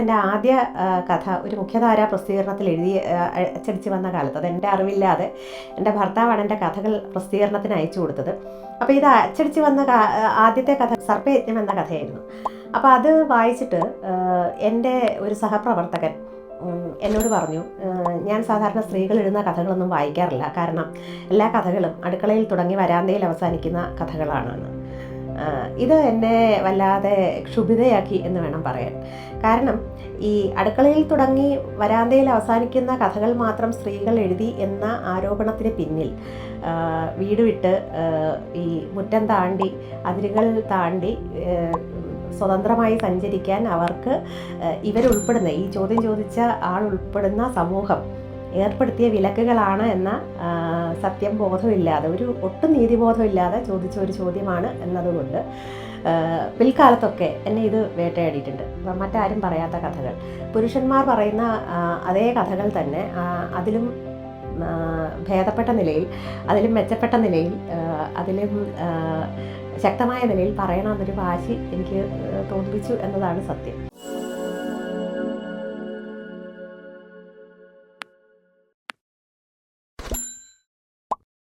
എന്റെ ആദ്യ കഥ ഒരു മുഖ്യധാരാ പ്രസിദ്ധീകരണത്തിൽ എഴുതി അച്ചടിച്ചു വന്ന കാലത്ത് അത് എന്റെ അറിവില്ലാതെ എന്റെ ഭർത്താവാണ് എന്റെ കഥകൾ പ്രസിദ്ധീകരണത്തിന് അയച്ചു കൊടുത്തത്. അപ്പോൾ ഇത് അച്ചടിച്ച് വന്ന ആദ്യത്തെ കഥ സർപ്പയജ്ഞം എന്ന കഥയായിരുന്നു. അപ്പോൾ അത് വായിച്ചിട്ട് എന്റെ ഒരു സഹപ്രവർത്തകൻ എന്നോട് പറഞ്ഞു ഞാൻ സാധാരണ സ്ത്രീകൾ എഴുതുന്ന കഥകളൊന്നും വായിക്കാറില്ല. കാരണം എല്ലാ കഥകളും അടുക്കളയിൽ തുടങ്ങി വരാന്തയിൽ അവസാനിക്കുന്ന കഥകളാണെന്ന്. ഇത് എന്നെ വല്ലാതെ ക്ഷുഭിതയാക്കി എന്ന് വേണം പറയാൻ. കാരണം ഈ അടുക്കളയിൽ തുടങ്ങി വരാന്തയിൽ അവസാനിക്കുന്ന കഥകൾ മാത്രം സ്ത്രീകൾ എഴുതി എന്ന ആരോപണത്തിന് പിന്നിൽ വീട് വിട്ട് ഈ മുറ്റം താണ്ടി അതിരുകൾ താണ്ടി സ്വതന്ത്രമായി സഞ്ചരിക്കാൻ അവർക്ക് ഇവരുൾപ്പെടുന്ന ഈ ചോദ്യം ചോദിച്ച ആൾ ഉൾപ്പെടുന്ന സമൂഹം ഏർപ്പെടുത്തിയ വിലക്കുകളാണ് എന്ന സത്യം ബോധമില്ലാതെ ഒരു ഒട്ടും നീതിബോധമില്ലാതെ ചോദിച്ച ഒരു ചോദ്യമാണ് എന്നതുകൊണ്ട് പിൽക്കാലത്തൊക്കെ എന്നെ ഇത് വേട്ടയാടിയിട്ടുണ്ട്. മറ്റാരും പറയാത്ത കഥകൾ. പുരുഷന്മാർ പറയുന്ന അതേ കഥകൾ തന്നെ അതിലും ഭേദപ്പെട്ട നിലയിൽ അതിലും മെച്ചപ്പെട്ട നിലയിൽ അതിലും ശക്തമായ നിലയിൽ പറയണമെന്നൊരു വാശി എനിക്ക് തോന്നിപ്പിച്ചു എന്നതാണ് സത്യം.